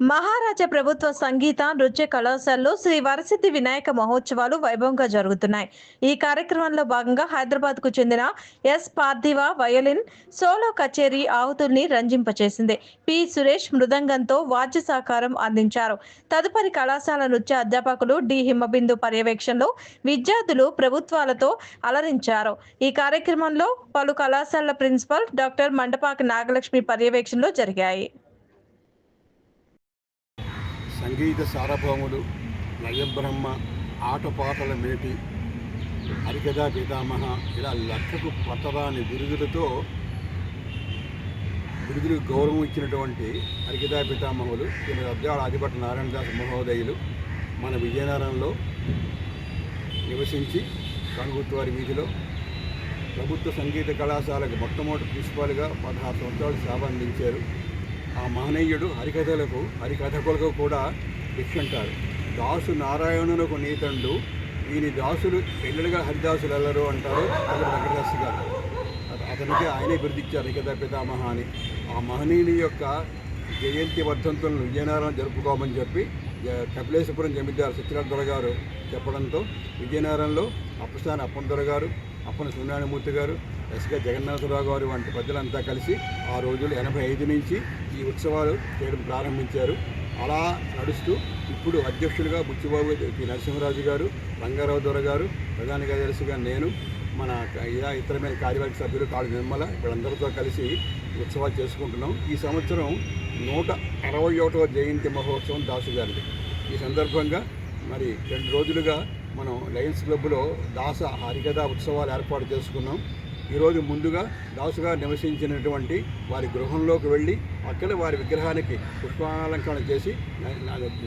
మహారాజా ప్రభుత్వ సంగీత నృత్య కళాశాలలో శ్రీ వరసిద్ధి వినాయక మహోత్సవాలు వైభవంగా జరుగుతున్నాయి. ఈ కార్యక్రమంలో భాగంగా హైదరాబాద్కు చెందిన ఎస్ పార్థివ వయోలిన్ సోలో కచేరీ ఆహుతుల్ని రంజింపచేసింది. పి సురేష్ మృదంగంతో వాద్య సహకారం అందించారు. తదుపరి కళాశాల నృత్య అధ్యాపకులు డి హిమబిందు పర్యవేక్షణలో విద్యార్థులు ప్రభుత్వాలతో అలరించారు. ఈ కార్యక్రమంలో పలు కళాశాలల ప్రిన్సిపల్ డాక్టర్ మండపాక నాగలక్ష్మి పర్యవేక్షణలో జరిగాయి. సంగీత సార్వభౌములు లయబ్రహ్మ ఆటపాటల మేటి హరికథా పితామహ ఇలా లక్షకు పట్టరాని బిరుదులతో బిరుదులకు గౌరవం ఇచ్చినటువంటి హరికథా పితామహులు ఈయన అబ్దాల ఆదిపట్ల నారాయణదాస్ మహోదయులు మన విజయనగరంలో నివసించి కనుగుట్టువారి వీధిలో ప్రభుత్వ సంగీత కళాశాలకు మొట్టమొదటి ప్రిన్సిపాల్గా పదహారు సంవత్సరాలు సేవ అందించారు. ఆ మహనీయుడు హరికథలకు హరికథకులకు కూడా భిక్షంటారు. దాసు నారాయణునకు నీతండు. ఈయన దాసులు ఎల్లలుగా హరిదాసులు ఎల్లరు అంటారు అతను వెంకటదాస్ గారు. అతనికి ఆయనే బిరుదిచ్చారు హరికథ పితామహ అని ఆ మహనీయుని యొక్క జయంతి వర్ధంతులను విజయనగరం జరుపుకోమని చెప్పి జ- కపిలేశ్వరం జమీదారు సత్యనారాయణ గారు చెప్పడంతో విజయనగరంలో అప్పసాని అప్పన్ దొర గారు అప్పన సూర్యనారాయణమూర్తి గారు ఎస్కే జగన్నాథరావు గారు వంటి ప్రజలంతా కలిసి ఆ రోజులు ఎనభై ఐదు నుంచి ఈ ఉత్సవాలు చేయడం ప్రారంభించారు. అలా నడుస్తూ ఇప్పుడు అధ్యక్షులుగా బుచ్చిబాబు పి నరసింహరాజు గారు రంగారావు దొర గారు ప్రధాన కార్యదర్శిగా నేను మన ఇలా ఇతరమైన కార్యవర్గ సభ్యులు కాళి నిర్మల వీళ్ళందరితో కలిసి ఉత్సవాలు చేసుకుంటున్నాం. ఈ సంవత్సరం నూట అరవై ఒకటవ జయంతి మహోత్సవం దాసు గారిది. ఈ సందర్భంగా మరి రెండు రోజులుగా మనం లయన్స్ క్లబ్లో దాస హరికథ ఉత్సవాలు ఏర్పాటు చేసుకున్నాం. ఈరోజు ముందుగా దాసుగా నివసించినటువంటి వారి గృహంలోకి వెళ్ళి అక్కడ వారి విగ్రహానికి పుష్పాలంకరణ చేసి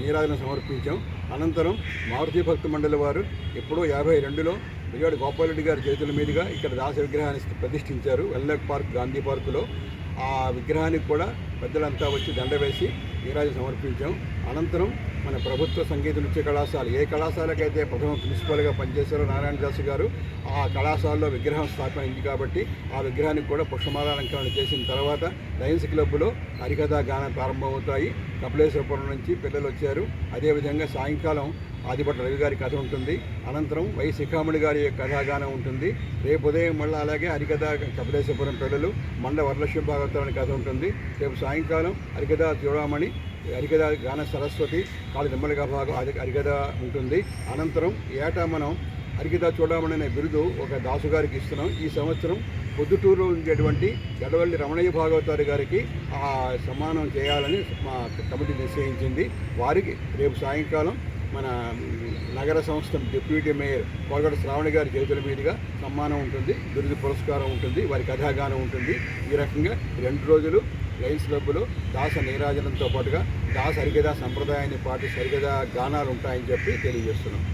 నీరాజన సమర్పించాం. అనంతరం మారుతి భక్త మండలి వారు ఎప్పుడో యాభై రెండులో విజయవాడ గోపాలరెడ్డి గారి చేతుల మీదుగా ఇక్కడ దాస విగ్రహాన్ని ప్రతిష్ఠించారు. వెల్లక్ పార్క్ గాంధీ పార్కులో ఆ విగ్రహానికి కూడా పెద్దలంతా వచ్చి దండ వేసి నీరాజు సమర్పించాం. అనంతరం మన ప్రభుత్వ సంగీత నృత్య కళాశాల. ఏ కళాశాలకైతే ప్రథమ ప్రిన్సిపల్గా పనిచేశారో నారాయణ దాస్ గారు ఆ కళాశాలలో విగ్రహం స్థాపన అయింది కాబట్టి ఆ విగ్రహానికి కూడా పుష్పమాలంకరణ చేసిన తర్వాత లయన్స్ క్లబ్లో హరికథ గానం ప్రారంభమవుతాయి. కపిలేశ్వరపురం నుంచి పిల్లలు వచ్చారు. అదేవిధంగా సాయంకాలం ఆదిపట్ల రవి గారి కథ ఉంటుంది. అనంతరం వై శిఖామణి గారి యొక్క కథాగానం ఉంటుంది. రేపు ఉదయం మళ్ళీ అలాగే హరికథ కపిలేశ్వరపురం పిల్లలు మండ వరలక్ష్మి భాగవతాలని కథ ఉంటుంది. రేపు సాయంకాలం హరికథ చూడమణి అరిగద గాన సరస్వతి కాళి నిమ్మలిగా భాగం అది హరికథ ఉంటుంది. అనంతరం ఏటా మనం హరికథ చూడమణి అనే బిరుదు ఒక దాసు గారికి ఇస్తున్నాం. ఈ సంవత్సరం పొద్దుటూరులో ఉండేటువంటి గడవల్లి రమణయ్య భాగవతారి గారికి ఆ సన్మానం చేయాలని మా కమిటీ నిశ్చయించింది. వారికి రేపు సాయంకాలం మన నగర సంస్థ డిప్యూటీ మేయర్ కోగడ శ్రావణి గారి చేతుల మీదుగా సమ్మానం ఉంటుంది. బిరుదు పురస్కారం ఉంటుంది. వారి కథాగానం ఉంటుంది. ఈ రకంగా రెండు రోజులు లయన్స్ డబ్బులు దాస నీరాజనంతో పాటుగా దాస సరిగదా సంప్రదాయాన్ని పాటి సరిగదా గానాలు ఉంటాయని చెప్పి తెలియజేస్తున్నాం.